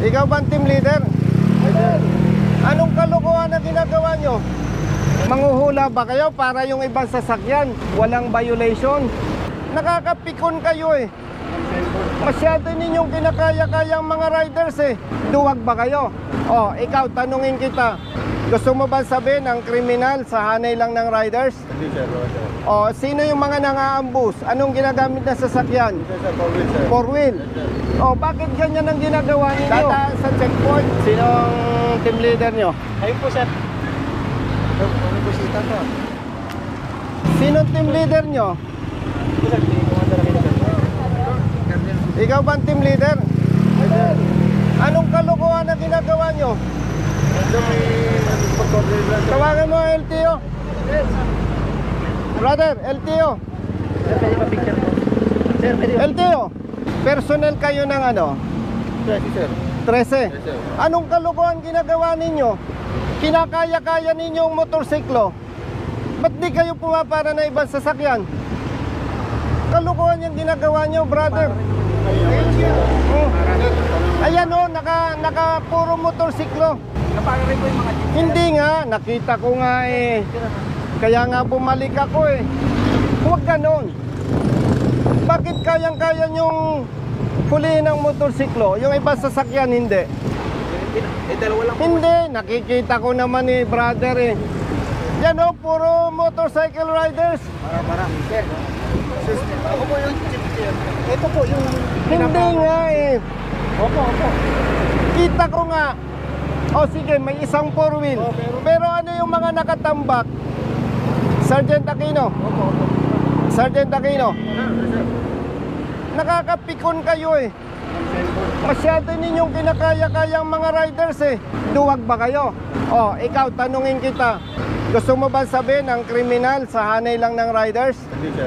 Ikaw ba team leader? Anong kalokohan na ginagawa nyo? Manguhula ba kayo para yung ibang sasakyan? Walang violation? Nakakapikon kayo eh. Masyado ninyong kinakaya-kaya ang mga riders eh. Duwag ba kayo? Oh, ikaw, tanungin kita. Gusto mo ba sabihin ang kriminal sa hanay lang ng riders? Hindi sir, sir. Oh, sino yung mga nangaambus? Anong ginagamit na sasakyan? Sir, sir, Paul sir. Four wheel. Oh, bakit ganyan ang ginagawa ninyo? Data sa checkpoint. Sinong team leader nyo? Ayun po sir. Ano po si Tata? Sinong team leader nyo? Sir. Ikaw ba ang team leader? Anong kalokohan na ginagawa nyo? Tawagan mo ang LTO. Brother, LTO. Sir, pwede pa picture po. Sir, pwede. LTO. Personnel kayo ng ano? Sir, si sir. 13. Yes, sir. Anong kalokohan ginagawa ninyo? Kinakaya-kaya ninyo ang motorsiklo. Ba't di kayo pumapara na ibang sasakyan? Kalokohan yung ginagawa nyo, brother. Oh. Ayan o, naka, naka puro motorsiklo. Rin po yung mga jeep. Hindi nga, nakita ko nga eh. Kaya nga bumalik ako eh. Huwag ganon. Bakit kayang-kaya nyong huliin ang motorsiklo? Yung iba sasakyan, hindi. Eh, dalawa lang po. Hindi, nakikita ko naman eh, brother eh. Yan o, puro motorcycle riders. Para, para. Sir. Ako po yung jeep sir. Ito po yung... Hindi nga eh. Opo, opo. Kita ko nga. O sige, may isang four wheel. Oh, pero- Pero ano yung mga nakatambak? Sergeant Aquino. Opo, opo. Sergeant Aquino. Nakakapikon kayo eh. Masyado ninyong kinakaya-kaya ang mga riders eh. Duwag ba kayo? Oh, ikaw, tanungin kita. Gusto mo ba sabihin ang kriminal sa hanay lang ng riders? Hindi sir,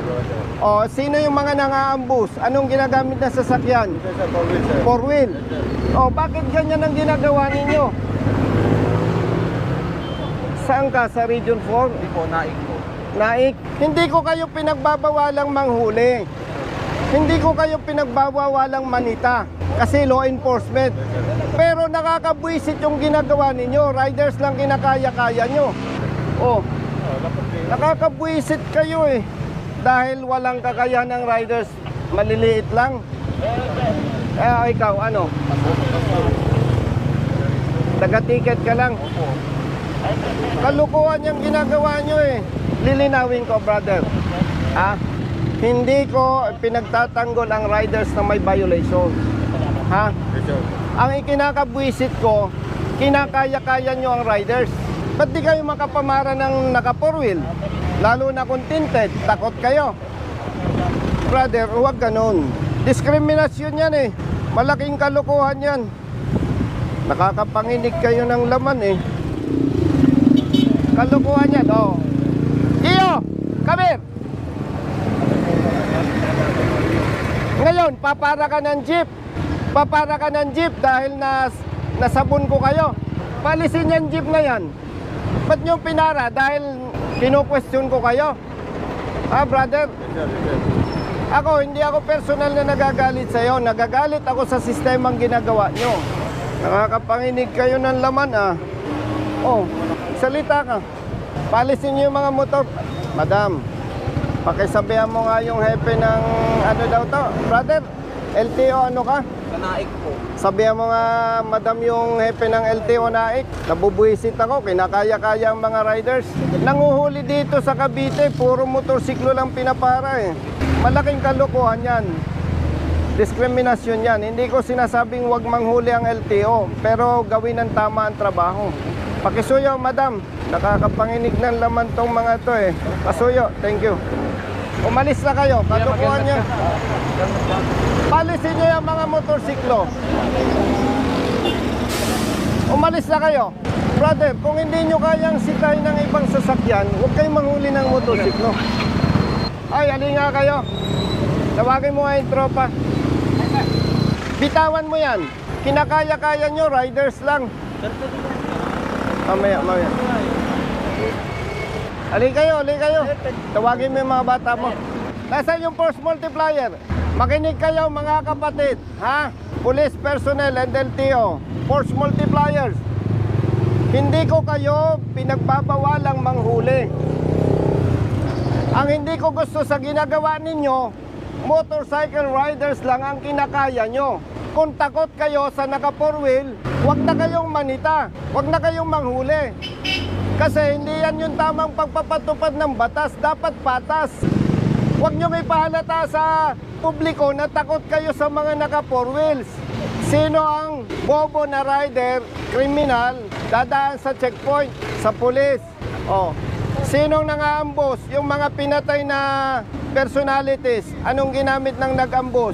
Oh, sino yung mga nangaambus? Anong ginagamit na sasakyan? Four wheel. Oh, bakit ganyan ang ginagawa ninyo? Saan ka? Sa Region 4? Hindi po, naik po. Naik, hindi ko kayo pinagbabawalang manghuli. Hindi ko kayo pinagbabawalang manita kasi law enforcement. Pero nakakabwisit yung ginagawa ninyo. Riders lang kinakaya-kaya nyo. Oh, Oh, nakakabwisit kayo eh. Dahil walang kakayahan ng riders, maliliit lang. Eh, ikaw, ano? Taga-ticket ka lang. Kalukuhan yung ginagawa nyo eh. Lilinawin ko, brother. Ha? Hindi ko pinagtatanggol ang riders na may violation. Ha? Ang ikinakabwisit ko, kinakaya-kaya nyo ang riders. Ba't di kayo makapamara ng naka four wheel? Lalo na kung tinted, takot kayo. Brother, huwag ganun. Diskriminasyon yan eh. Malaking kalukuhan yan. Nakakapanginig kayo ng laman eh. Kalukuhan yan, oh. Iyo, come. Ngayon, papara ka ng jeep. Papara ka ng jeep dahil nas, nasabon ko kayo. Palisin yung jeep na yan. Ba't nyo pinara? Dahil kino-question ko kayo. Ha, brother? Ako, hindi ako personal na nagagalit sa'yo. Nagagalit ako sa sistemang ginagawa nyo. Nakakapanginig kayo ng laman, ah. Oh, salita ka. Palisin nyo yung mga motor. Madam, pakisabihan mo nga yung hepe ng ano daw to. Brother, LTO ano ka? Sa naik po. Sabihan mo nga, madam, yung hepe ng LTO naik. Nabubuisit ako, kinakaya-kaya ang mga riders. Nanguhuli dito sa Cavite, puro motorsiklo lang pinapara eh. Malaking kalokohan yan. Diskriminasyon yan. Hindi ko sinasabing wag manghuli ang LTO, pero gawin ng tama ang trabaho. Pakisuyo, madam. Nakakapanginig ng laman tong mga to eh. Pasuyo, thank you. Umalis na kayo, kalokohan niya. Palisin niyo yung mga motorsiklo. Umalis na kayo. Brother, kung hindi nyo kayang sitay ng ibang sasakyan, huwag kayong manghuli ng motorsiklo. Ay, alin nga kayo. Tawagin mo nga yung tropa. Bitawan mo yan. Kinakaya-kaya nyo, riders lang. Mamaya, mamaya. Alin kayo, alin kayo. Tawagin mo yung mga bata mo. Nasaan yung force multiplier? Makinig kayo mga kapatid, ha? police personnel and LTO, force multipliers. Hindi ko kayo pinagbabawalang manghuli. Ang hindi ko gusto sa ginagawa ninyo, motorcycle riders lang ang kinakaya nyo. Kung takot kayo sa naka four wheel, huwag na kayong manita, huwag na kayong manghuli. Kasi hindi yan yung tamang pagpapatupad ng batas, dapat patas. Huwag niyong ipahalata sa publiko na takot kayo sa mga naka four wheels. Sino ang bobo na rider, kriminal, dadaan sa checkpoint, sa pulis? Oh. Sinong nangaambos? Yung mga pinatay na personalities. Anong ginamit ng nag-ambos?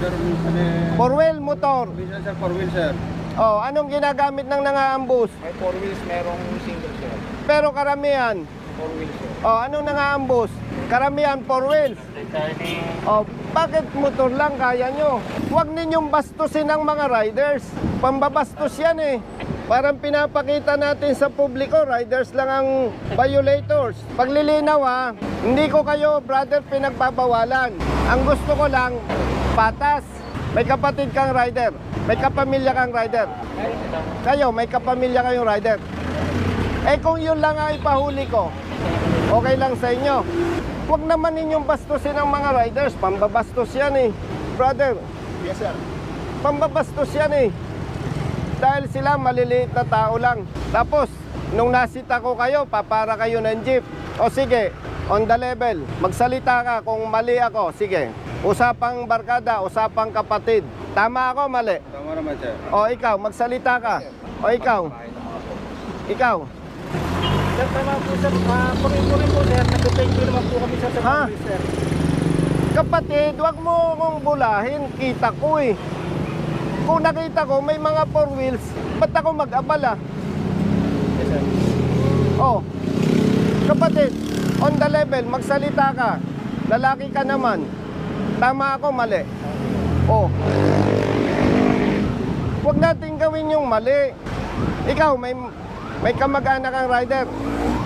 Sir, eh... Four wheel motor. Minsan sir, four wheel sir. Oh, anong ginagamit ng nangaambos? May four wheels, merong single sir. Pero karamihan. Four wheels sir. Oh, anong nangaambos? Karamihan four wheels. Oh, bakit motor lang kaya nyo? Huwag ninyong bastusin ang mga riders. Pambabastos yan eh. Parang pinapakita natin sa publiko, riders lang ang violators. Paglilinaw ha, hindi ko kayo, brother, pinagbabawalan. Ang gusto ko lang, patas. May kapatid kang rider. May kapamilya kang rider. Kayo, may kapamilya kayong rider. Eh kung yun lang ang ipahuli ko, okay lang sa inyo. Huwag naman ninyong bastusin ang mga riders. Pambabastos yan eh. Brother, Yes sir. pambabastos yan eh. Dahil sila maliliit na tao lang. Tapos, nung nasita ko kayo, papara kayo ng jeep. O sige, on the level, magsalita ka kung mali ako. Sige, usapang barkada, usapang kapatid. Tama ako, mali. Tama naman sir. O ikaw, magsalita ka. O ikaw, ikaw. Sir, tama po sir. Puri-puri po sir. Nag-thank you naman po kami sa wheels sir. Kapatid, wag mo akong bulahin. Kita ko eh. Kung nakita ko may mga four wheels, ba't ako mag-abala? Yes sir. Oh, kapatid, on the level, magsalita ka. Lalaki ka naman. Tama ako, mali. Oh. Huwag natin gawin yung mali. Ikaw, may may kamag-anak kang rider.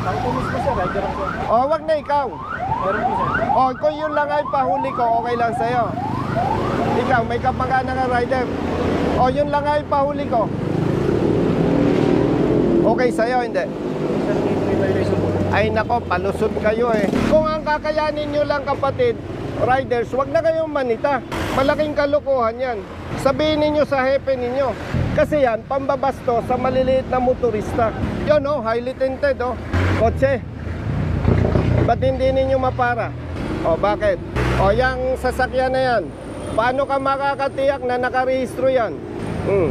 Ako po mismo sir. Rider ako. Oh, wag na ikaw. Meron po sir. Oh, kung yun lang ay pahuli ko, okay lang sa'yo. Ikaw, may kamag-anak kang rider. Oh, yun lang ay pahuli ko. Okay sa'yo, hindi? Ay nako, palusot kayo eh. Kung ang kakayanin nyo lang kapatid, riders, wag na kayong manita. Malaking kalokohan yan. Sabihin ninyo sa hepe ninyo. Kasi yan, pambabasto sa maliliit na motorista. Yun oh, highly tinted oh. Kotse. Ba't hindi ninyo mapara? O bakit? O yung sasakyan na yan, paano ka makakatiyak na nakarehistro yan? Hmm.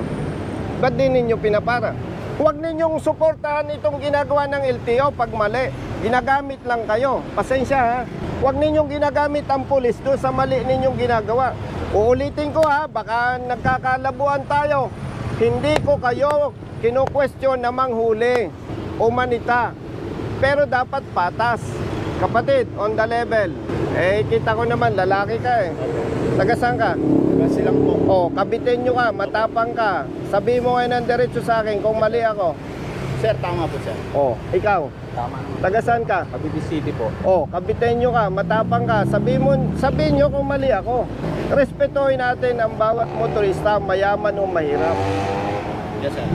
Ba't di ninyo pinapara? Huwag ninyong suportahan itong ginagawa ng LTO pag mali. Ginagamit lang kayo. Pasensya ha. Huwag ninyong ginagamit ang pulis doon sa mali ninyong ginagawa. Uulitin ko ha, baka nagkakalabuan tayo. Hindi ko kayo kino-question na manghuli o manita. Pero dapat patas. Kapatid, on the level. Eh, kita ko naman, lalaki ka eh. Taga saan ka? Kasi lang po. Oh, kabitin nyo ka, matapang ka. Sabi mo ngayon ng diretso sa akin kung mali ako. Sir, tama po sir. Oh, ikaw, Tama naman. taga saan ka? Cavite City po. Oh, nyo ka, matapang ka. Sabi mo, sabihin nyo kung mali ako. Respetuhin natin ang bawat motorista, mayaman o mahirap. Yes sir.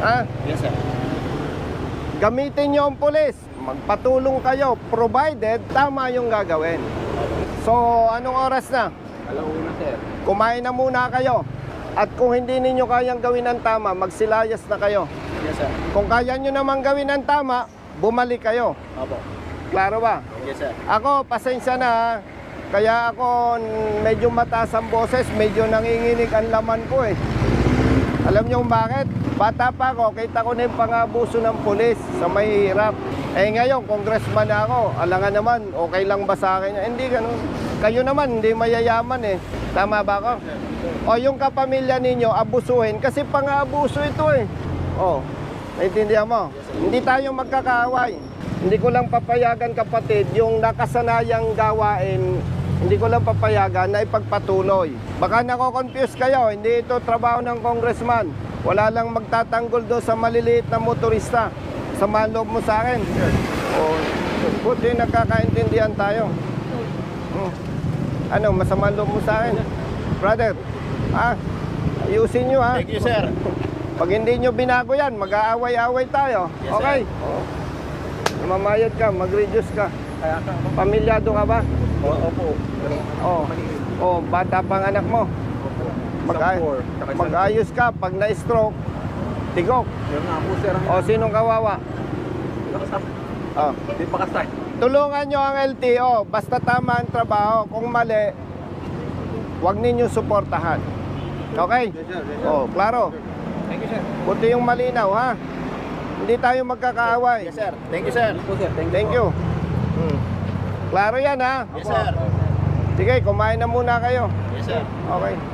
Ha? Yes sir. Gamitin nyo ang pulis. Magpatulong kayo, provided tama yung gagawin. So, anong oras na? Alauna sir. Kumain na muna kayo. At kung hindi ninyo kayang gawin ng tama, magsilayas na kayo. Yes sir. Kung kaya nyo naman gawin ng tama, bumalik kayo. Opo. Klaro ba? Yes sir. Ako, pasensya na. Kaya ako medyo mataas ang boses, medyo nanginginig ang laman ko eh. Alam kung bakit? Bata pa ako, kita ko na yung pangabuso ng pulis sa mahihirap. Eh ngayon, congressman na ako, alangan naman, okay lang ba sa akin? Eh, hindi ganun. Kayo naman, hindi mayayaman eh. Tama ba ako? O yung kapamilya ninyo, abusuhin, kasi pang-abuso ito eh. O, naintindihan mo? Hindi tayo magkakaaway. Hindi ko lang papayagan kapatid, yung nakasanayang gawain, hindi ko lang papayagan na ipagpatuloy. Baka nako-confuse kayo, hindi ito trabaho ng congressman. Wala lang magtatanggol doon sa maliliit na motorista. Sa loob mo sa akin. O, buti nagkakaintindihan tayo. Hmm. Ano, masama loob mo sa akin? Brother, ah, Ayusin nyo ha. Thank you, sir. Pag hindi nyo binago yan, mag-aaway-away tayo. Yes, okay? Mamayad ka, mag-reduce ka. Pamilyado ka ba? Oo po. Oo. Oh. bata pang anak mo. Mag- mag-ayos ka. Pag na-stroke, tigok. Yun nga po, sir. O, sinong kawawa? Oh. Pa kasay. Tulungan nyo ang LTO. Basta tama ang trabaho. Kung mali, huwag ninyo suportahan. Okay? Oh, klaro. Thank you, sir. Buti yung malinaw, ha? Hindi tayo magkakaaway. Yes, sir. Thank you, sir. Po, sir. Thank you. Hmm. Klaro yan, ha? Yes, sir. Sige, kumain na muna kayo. Yes, sir. Okay.